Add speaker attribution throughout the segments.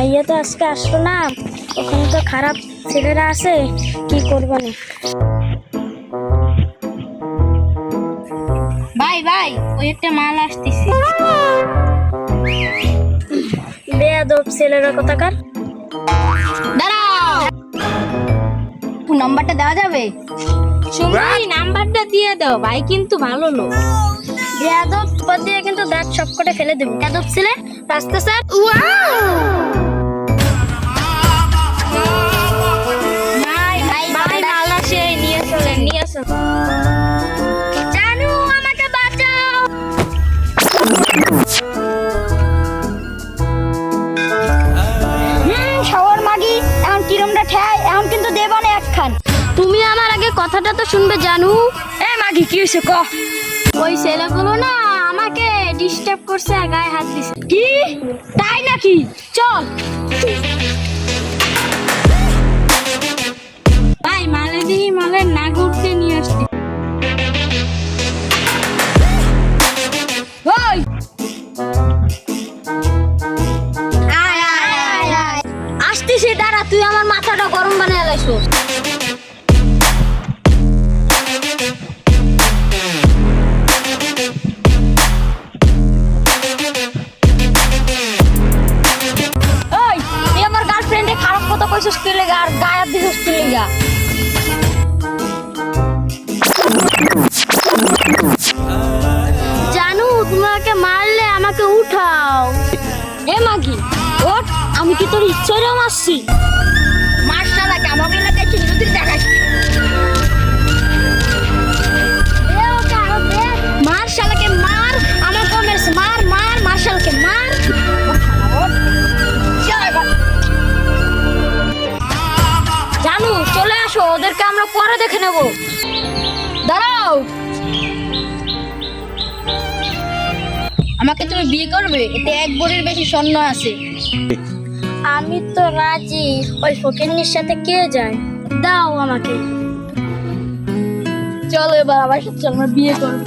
Speaker 1: ভাইয়া তো আজকে আসলো না। ওখানে তো খারাপ ছেলেরা আছে কি করব না
Speaker 2: ভাই ভাই ওই একটা মাল আসতেছে।
Speaker 1: বেয়াদব ছেলেরা কোথাকার?
Speaker 2: দাঁড়াও। নাম্বারটা দেওয়া যাবে?
Speaker 1: সুমি নাম্বারটা দিয়ে দাও ভাই কিন্তু ভালো লোক। বেয়াদব পদ দিয়ে কিন্তু দাঁত সব করে ফেলে দেবো। বেয়াদব ছেলে রাস্তা স্যার
Speaker 2: ভাই
Speaker 1: কথাটা তো শুনবে জানু।
Speaker 2: এ মাগি কি হয়েছে ক?
Speaker 1: ওই ছেলেগুলো না আমাকে ডিস্টার্ব করছে আর গায়ে হাত দিছে।
Speaker 2: কি? তাই নাকি? চল।
Speaker 1: ভাই মালে দিই মালের না ঘুরতে নিয়ে আসছি।
Speaker 2: ওই। আয় আয় আয় আয়। আসতেছি দাঁড়া তুই আমার মাথাটা গরম বানিয়ে লাইছো কইছিস কি লেগা আর গায়ে দিছিস কি লেগা।
Speaker 1: জানু, তোমাকে মারলে আমাকে উঠাও।
Speaker 2: এ মাগি ওট আমি কি তোর ইচ্ছারে মারছি? আমরা পরে দেখে নেব। দাঁড়াও। আমাকে তুমি বিয়ে করবে? এতে এক বোনের বেশি স্বর্ণ আছে।
Speaker 1: আমি তো রাজি। ওই ফকিরনির সাথে কে যায়? দাও আমাকে।
Speaker 2: চলো এবার আমার সাথে আমরা বিয়ে করব।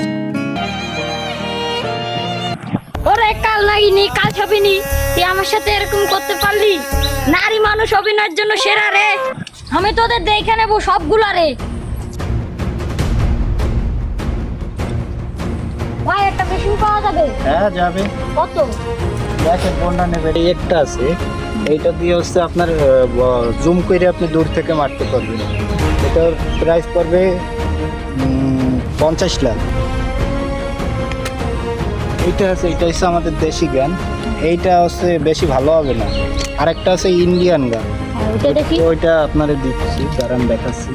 Speaker 2: ওরে কাল নাগিনি কাল ছবিনি তুই আমার সাথে এরকম করতে পারলি? নারী মানুষ অভিনয়ের জন্য সেরা রে। আমি তোদের দেখে নেব সবগুলা রে। ভাই একটা মেশিন পাওয়া যাবে?
Speaker 3: হ্যাঁ যাবে।
Speaker 2: কত?
Speaker 3: দেখেন কোনটা নেবে। একটা আছে। এইটা দিয়ে হচ্ছে আপনার জুম করে আপনি দূর থেকে মারতে পারবেন। এটার প্রাইস পড়বে পঞ্চাশ লাখ। এইটা আছে এটা হচ্ছে আমাদের দেশি গান। এইটা হচ্ছে বেশি ভালো হবে না। আরেকটা আছে ইন্ডিয়ান গান। ওইটা আপনারে দিচ্ছি কারণ দেখাচ্ছি।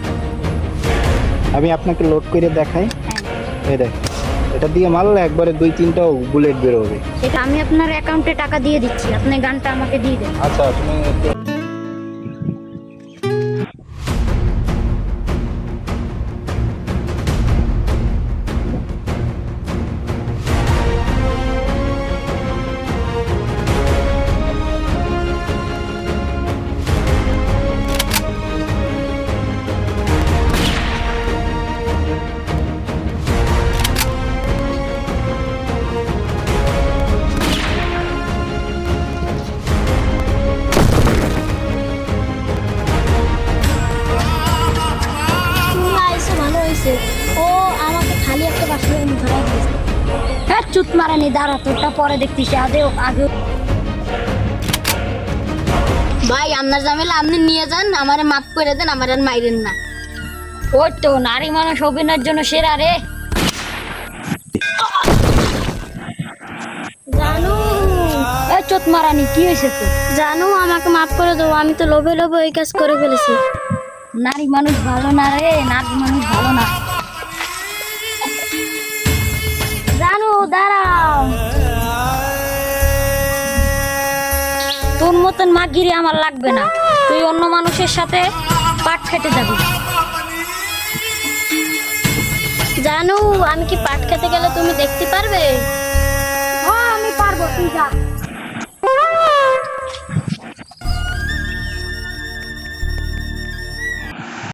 Speaker 3: আমি আপনাকে লোড করে দেখাই। এই দেখ এটা দিয়ে মারলে একবারে দুই তিনটা বুলেট বেরোবে।
Speaker 2: এটা আমি আপনার অ্যাকাউন্টে টাকা দিয়ে দিচ্ছি আপনি গানটা আমাকে দিয়ে দেন।
Speaker 3: আচ্ছা তুমি
Speaker 2: চুত মারানি দাঁড়া, তোরটা পরে দেখতিস, আগে আগে ভাই, আপনার জামেলা আপনি নিয়ে যান, আমারে মাফ করে দেন, আমার আর মাইরেন না। ওই তো, নারী মানুষ অভিনয়ের জন্য সেরা রে।
Speaker 1: জানু।
Speaker 2: এই চুত মারানি কি হয়েছে তো
Speaker 1: জানু, আমাকে মাফ করে দেবো আমি তো লোভে লোভে ওই কাজ করে ফেলেছি।
Speaker 2: নারী মানুষ ভালো না রে, নারী মানুষ ভালো না। তোর মা মাগিরি আমার লাগবে না। তুই অন্য মানুষের সাথে পাট খেটে যাবি।
Speaker 1: জানু, আমি কি পাট খেতে গেলে তুমি দেখতে পারবে?